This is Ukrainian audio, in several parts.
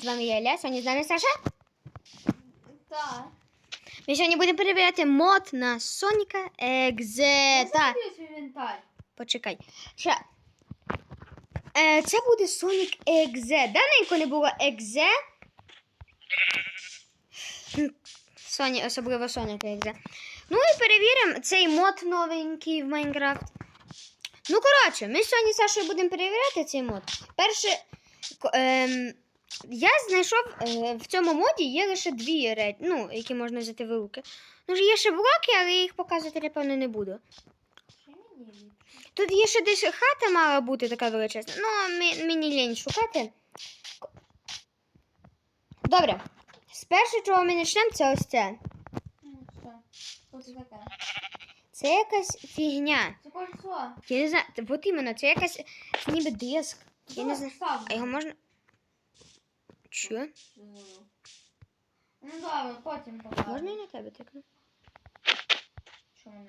Привіт, з вами я Ілля, сьогодні з нами Саша. Так. Ми сьогодні будемо перевіряти мод на Соніка Екзе. Так, Забери свій інвентар. почекай. Ще. Е, це буде Sonic Екзе. Давненько не було Екзе. Соні, особливо Sonic Екзе. Ну і перевіримо цей мод новенький в Майнкрафт. Ну, коротше, ми сьогодні з Сашою будемо перевіряти цей мод. Перше, ем, я знайшов е, в цьому моді є лише дві речі, ну, які можна взяти в руки. Ну, є ще блоки, але я їх показувати, напевно, не буду. Тут є ще десь хата мала бути така величезна. Ну, мені лінь шукати. Добре. Спершу, чого ми почнемо, це ось це. Це якась фігня. Це кольцо. Я не знаю, от іменно, це якась ніби диск. Я не знаю. А його можна. Що? Ну добре, потім покажу. Можна я на тебе тикну? Що не?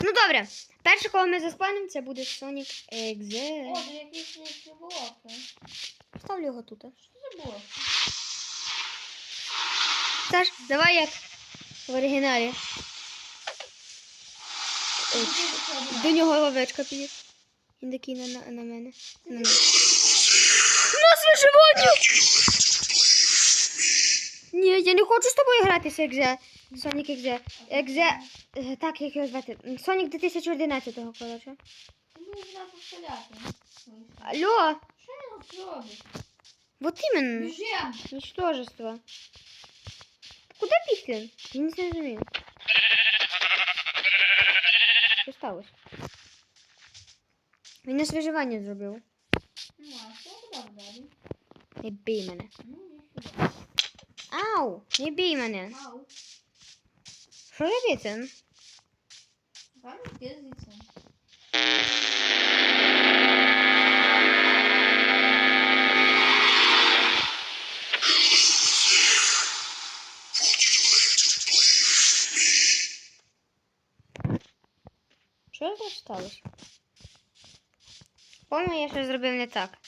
Ну добре. Перше, кого ми заспавнимо, це буде Sonic Exe. О, тут якісь є блоки. Поставлю його тут. Що це було? Саш, давай як в оригіналі. Е, До нього ловечка піде. Він такий на, на, на мене. На мене. Нас виживання! Ні, я не хочу з тобою гратися, Екзе. Сонік Екзе. Екзе. Так, як його звати. Сонік 2011-го, коротше. Треба. Алло! Що він тут робить? Вот іменно. Біжем! Ничтожество. Куди бігти? Я не зрозумів. Що сталося? Він нас виживання зробив. Ну, а що туди далі? Не бій мене. Ну, іди сюди. Ау! Не бій мене. Ау. Що робити? Там йти звідси. Що тут сталося? По-моєму, я щось зробив не так.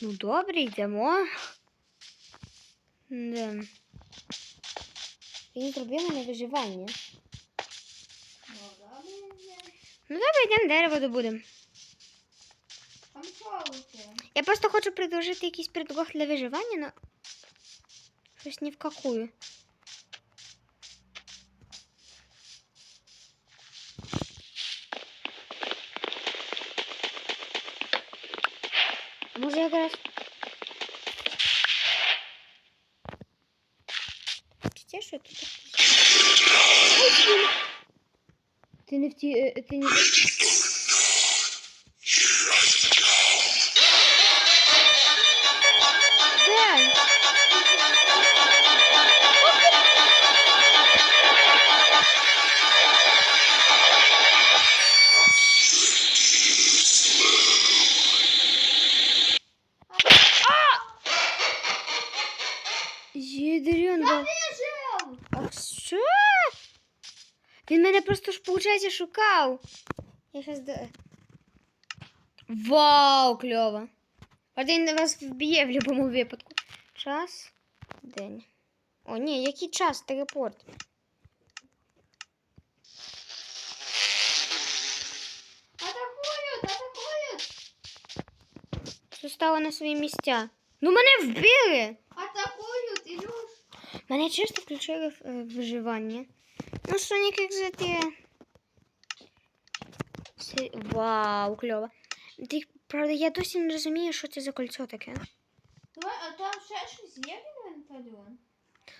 Ну, добре, йдемо. Да. Він зробив мене виживання. Ну, добре, йдемо. Дерево добудемо. Я просто хочу предложити якийсь предлог для виживання, но щось ні в какую. Може якраз. Чи це що тут? Ай, блін. Ти не в ті. е, Ти не. Де? Біжем! А що? Він мене просто ж, виходить, шукав. Я щас до... Вау, кльово. Один вас вб'є в будь-якому випадку. Час, день. О, ні, який час? Телепорт. Атакують, атакують! Все стало на свої місця. Ну мене вбили! Мене чисто включили в е, виживання. Ну, Сонік як за ти. Вау, кльово. Ти, правда, я досі не розумію, що це за кольцо таке. Давай, а там ще щось є в інвентарі?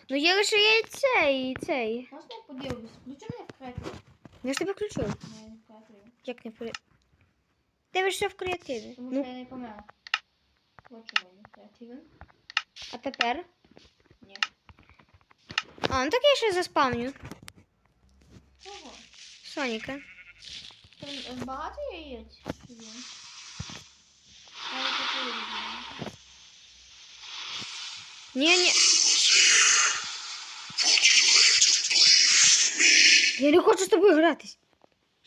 Ну, є лише є і цей, і цей. Можна я подивлюсь? Включи мене в креатив. Я ж тебе включив. Мене не в креативі. Як не в креативі? Дивишся в креативі. Тому що Ну, я не помер. Вот чому не в креативі. а тепер? А, ну так я ще заспавню. Чого? Соніка. Там е, багато яєць? є? Ні, ні. Я не хочу з тобою гратись.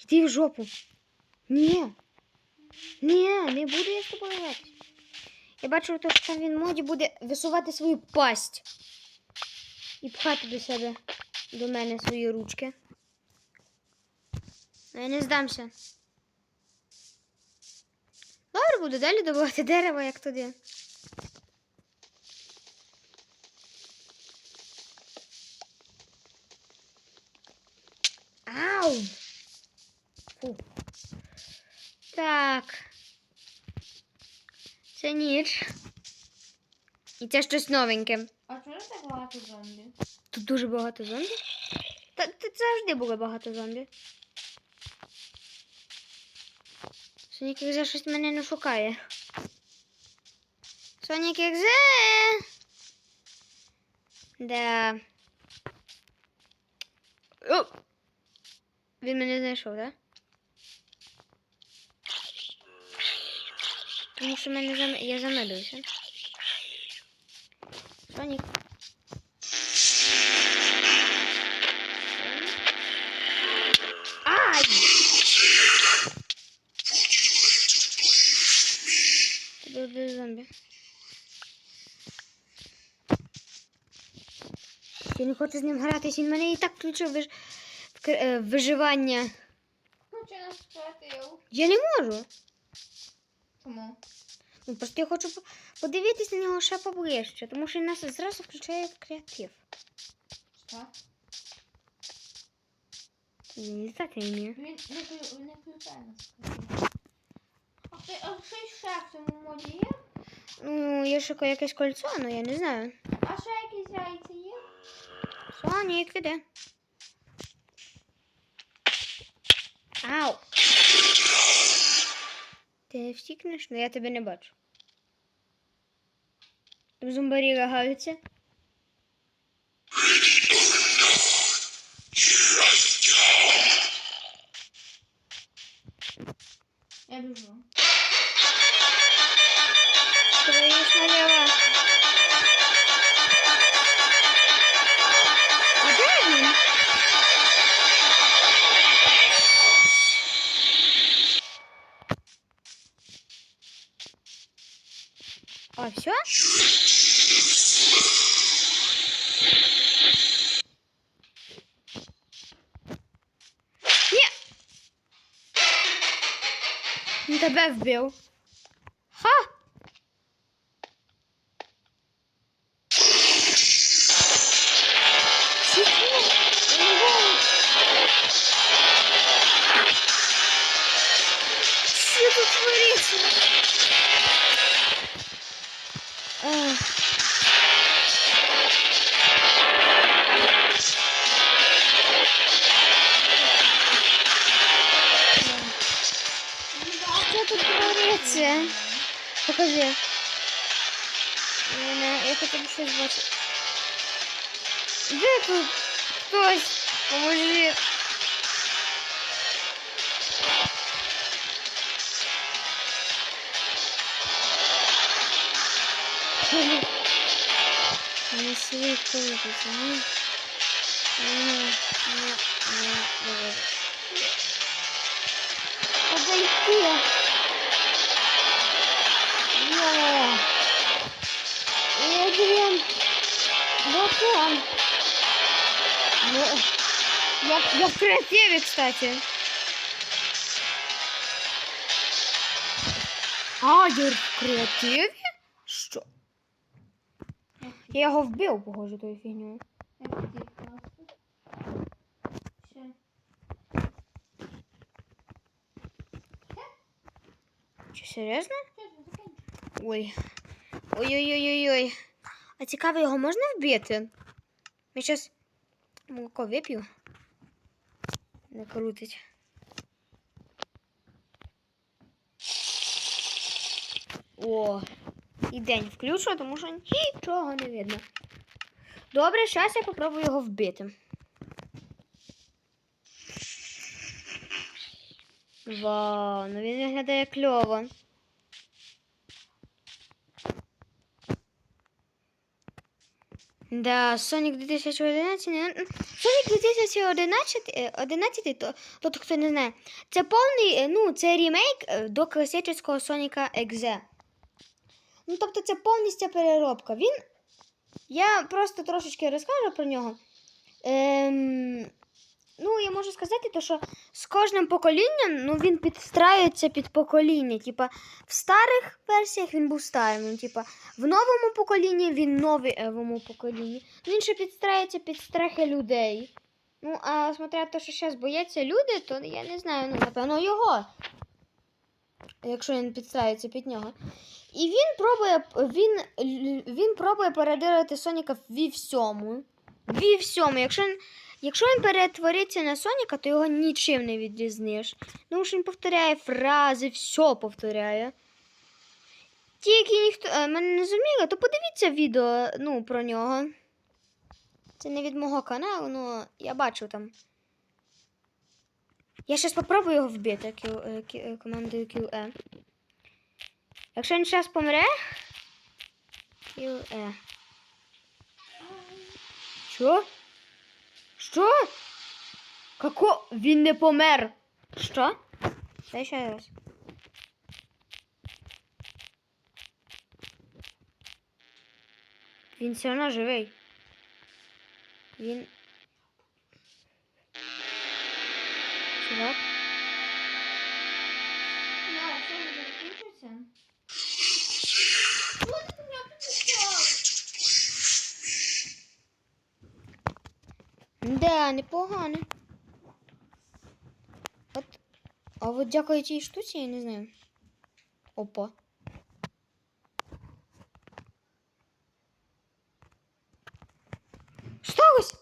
Йди в жопу. Ні. Ні, не буду я з тобою гратись. Я бачу, що він моді буде висувати свою пасть. І пхати до себе, до мене свої ручки. Ну, я не здамся. Добре, буду далі добувати дерево, як туди. Ау! Фу. Так. Це ніч. І це щось новеньке. А чого так багато зомбі? Тут дуже багато зомбі. Та тут завжди було багато зомбі. Сонік Екзе щось мене не шукає. Сонік Екзе. Да. О! Він мене знайшов, так? Да? Тому що мене зам... я замедлився. Сонік. Ай! Вбив зомбі. Я не хочу з ним гратись, він мене і так включив виж... в кр- е, виживання. Хочу нас. Я не можу. Чому? Ну, просто я хочу подивитись на нього ще поближче, тому що він нас зразу включає в креатив. Що? Він літати не вміє. Він не, включає нас. А щось ще в цьому моді є? Ну, є ще якесь кольцо, але я не знаю. А ще якісь яйця є? Сонік, іде. Ау! Ти втікнеш? Ну я тебе не бачу. Там зомбарі лагаються. Я біжу. Подивись наліво. Він тебе вбив. Ха! Секунду. Что тут творится? Ах. Покажи. Мене, я хотів би щось бачити. Де тут хтось? Поможи. Не швидко випити, ні? Ні, ні, ні, ні. Подойти. Вот он. Ну, Я, я в креативе, кстати. А, я в креативі? Що? Я його вбив, похоже, тою фігню. Чи серйозно? Ти закінчив? Ой. Ой-ой-ой-ой-ой. А цікаво, його можна вбити? Я зараз молоко вип'ю. Не крутить. О, і день включу, тому що нічого не видно. Добре, зараз я попробую його вбити. Вау, ну він виглядає кльово. Да, Sonic 2011. не- Sonic 2011, е, 11, то, то хто не знає, це повний, е, ну, це ремейк е, до класичного Соніка Екзе. Ну, тобто це повністю переробка. Він. Я просто трошечки розкажу про нього. Ем, ну, я можу сказати, то, що з кожним поколінням ну, він підстраюється під покоління. Типа, в старих версіях він був старим. ну, Типа, в новому поколінні він новому поколінні. Ну, Він ще підстраюється під страхи людей. Ну, а смотря те, що зараз бояться люди, то я не знаю, ну, напевно, його. Якщо він підстраюється під нього. І він пробує, він, він пробує передирати Соніка ві всьому. Ві всьому. Якщо він, якщо він перетвориться на Соніка, то його нічим не відрізниш. Тому що він повторяє фрази, все повторяє. Ті, які ніхто е, мене не зуміли, то подивіться відео ну, про нього. Це не від мого каналу, ну я бачу там. Я зараз спробую його вбити е, е, командою QE. Якщо він зараз помре. QE. Що? Що? Како? Він не помер. Що? Дай ще раз. Він все одно живий. Він. А от дякую цій штуці, я не знаю. Опа. Сталося?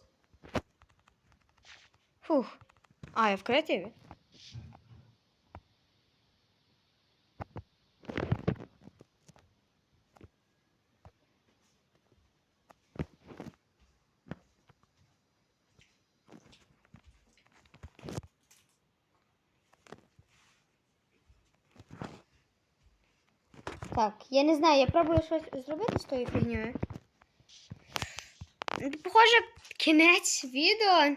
Фух. А, я в креативі. Так, я не знаю, я пробую щось зробити з тою фігньою. Похоже, кінець відео.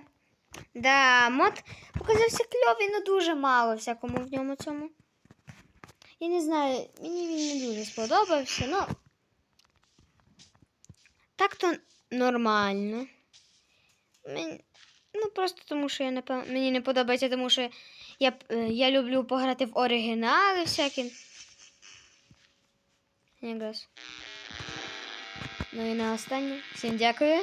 Да, мод показався кльовий, але дуже мало всякому в ньому цьому. Я не знаю, мені він не дуже сподобався, ну. Так то нормально. Мен- Ну, просто тому що я напев... мені не подобається, тому що я, е, я люблю пограти в оригінали всякі. Якраз. Ну і на останнє. Всім дякую.